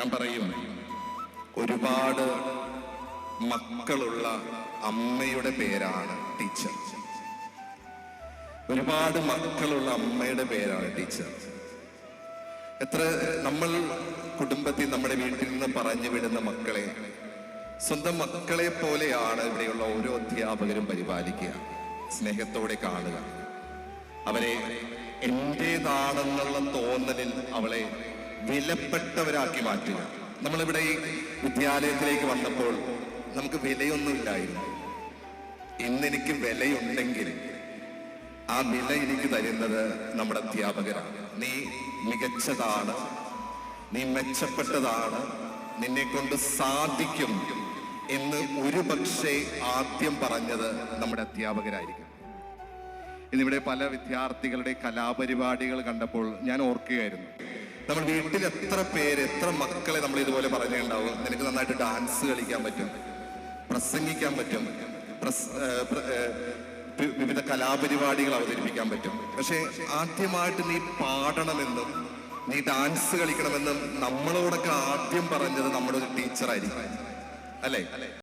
ഞാൻ പറയും ഒരുപാട് മക്കളുള്ള അമ്മയുടെ പേരാണ് ടീച്ചർ. ഒരുപാട് മക്കളുള്ള അമ്മയുടെ പേരാണ് ടീച്ചർ. എത്ര നമ്മൾ കുടുംബത്തിൽ നമ്മുടെ വീട്ടിൽ നിന്ന് പറഞ്ഞു വിടുന്ന മക്കളെ സ്വന്തം മക്കളെ പോലെയാണ് ഇവിടെയുള്ള ഓരോ അധ്യാപകരും പരിപാലിക്കുക സ്നേഹത്തോടെ കാണുക. അവരെ എന്റേതാണെന്നുള്ള തോന്നലിൽ അവളെ വിലപ്പെട്ടവരാക്കി മാറ്റുക. നമ്മളിവിടെ ഈ വിദ്യാലയത്തിലേക്ക് വന്നപ്പോൾ നമുക്ക് വിലയൊന്നുമില്ലായിരുന്നു ഇന്നെനിക്ക് വിലയുണ്ടെങ്കിൽ ആ വില എനിക്ക് തരുന്നത് നമ്മുടെ അധ്യാപകരാണ്. നീ മികച്ചതാണ്. നീ മെച്ചപ്പെട്ടതാണ്. നിന്നെ കൊണ്ട് സാധിക്കും എന്ന് ഒരു പക്ഷേ ആദ്യം പറഞ്ഞത് നമ്മുടെ അധ്യാപകരായിരിക്കും. ഇന്നിവിടെ പല വിദ്യാർത്ഥികളുടെ കലാപരിപാടികൾ കണ്ടപ്പോൾ ഞാൻ ഓർക്കുകയായിരുന്നു. നമ്മൾ വീട്ടിൽ എത്ര പേര് എത്ര മക്കളെ നമ്മൾ ഇതുപോലെ പറഞ്ഞിട്ടുണ്ടാവും? നിനക്ക് നന്നായിട്ട് ഡാൻസ് കളിക്കാൻ പറ്റും പ്രസംഗിക്കാൻ പറ്റും വിവിധ കലാപരിപാടികൾ അവതരിപ്പിക്കാൻ പറ്റും. പക്ഷെ ആദ്യമായിട്ട് നീ പാടണമെന്നും നീ ഡാൻസ് കളിക്കണമെന്നും നമ്മളോടൊക്കെ ആദ്യം പറഞ്ഞത് നമ്മുടെ ഒരു ടീച്ചറായിരിക്കും അല്ലേ?